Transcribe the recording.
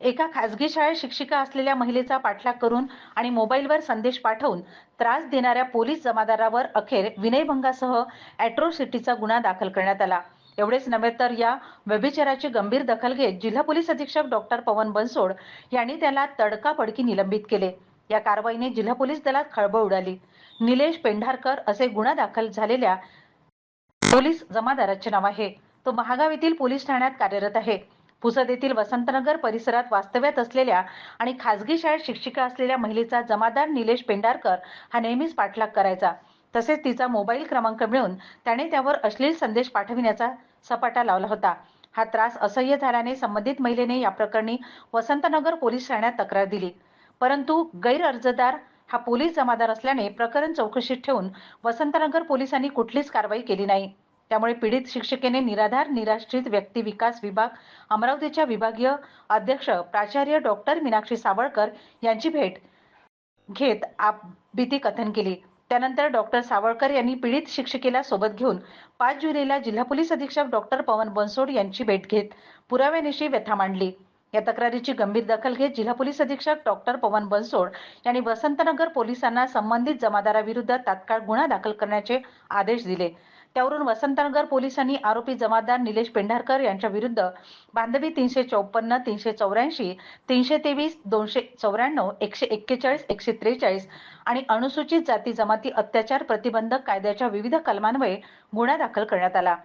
एका खासगी शाळेत शिक्षिका असलेल्या महिलेचा पाठलाग करून आणि मोबाईलवर संदेश पाठवून त्रास देणाऱ्या पोलीस जमादारावर अखेर विनयभंगासह अॅट्रोसिटीचा गुन्हा दाखल करण्यात आला. एवढेच नव्हे तर या व्यभिचाराची गंभीर दखल घेत जिल्हा पोलीस अधीक्षक डॉक्टर पवन बनसोड यांनी त्याला तडकाफडकी निलंबित केले. या कारवाईने जिल्हा पोलीस दलात खळबळ उडाली. निलेश पेंढारकर असे गुन्हा दाखल झालेल्या पोलीस जमादाराचे नाव आहे. तो महागाव येथील पोलीस ठाण्यात कार्यरत आहे. पुसद येथील वसंतनगर परिसरात वास्तव्यात असलेल्या आणि खासगी शाळेत शिक्षिका असलेल्या महिलेचा जमादार निलेश पेंडारकर हा नेहमीच पाठलाग करायचा. तसेच तिचा मोबाईल क्रमांक मिळून त्याने त्यावर अश्लील संदेश पाठविण्याचा सपाटा लावला होता. हा त्रास असह्य झाल्याने संबंधित महिलेने या प्रकरणी वसंतनगर पोलीस ठाण्यात तक्रार दिली. परंतु गैर अर्जदार हा पोलीस जमादार असल्याने प्रकरण चौकशीत ठेवून वसंतनगर पोलिसांनी कुठलीच कारवाई केली नाही. त्यामुळे पीडित शिक्षिकेने निराधार निराश्रित व्यक्ती विकास विभाग अमरावतीच्या विभागीय अध्यक्ष प्राचार्य डॉक्टर मीनाक्षी सावळकर यांची भेट घेत आपबीती कथन केली. त्यानंतर डॉक्टर सावळकर यांनी पीडित शिक्षिकेला सोबत घेऊन पाच जुलैला जिल्हा पोलीस अधीक्षक डॉक्टर पवन बनसोड यांची भेट घेत पुराव्यानिशी व्यथा मांडली. या तक्रारीची गंभीर दखल घेत जिल्हा पोलीस अधीक्षक डॉक्टर पवन बनसोड यांनी वसंतनगर पोलिसांना संबंधित जमादाराविरुद्ध तात्काळ गुन्हा दाखल करण्याचे आदेश दिले. त्यावरून वसंतनगर पोलिसांनी आरोपी जमादार निलेश पेंढारकर यांच्या विरुद्ध बांधवी तीनशे चौपन्न तीनशे चौऱ्याऐंशी तीनशे तेवीस दोनशे चौऱ्याण्णव एकशे एक्केचाळीस एकशे त्रेचाळीस आणि अनुसूचित जाती जमाती अत्याचार प्रतिबंधक कायद्याच्या विविध कलमान्वये गुन्हा दाखल करण्यात आला.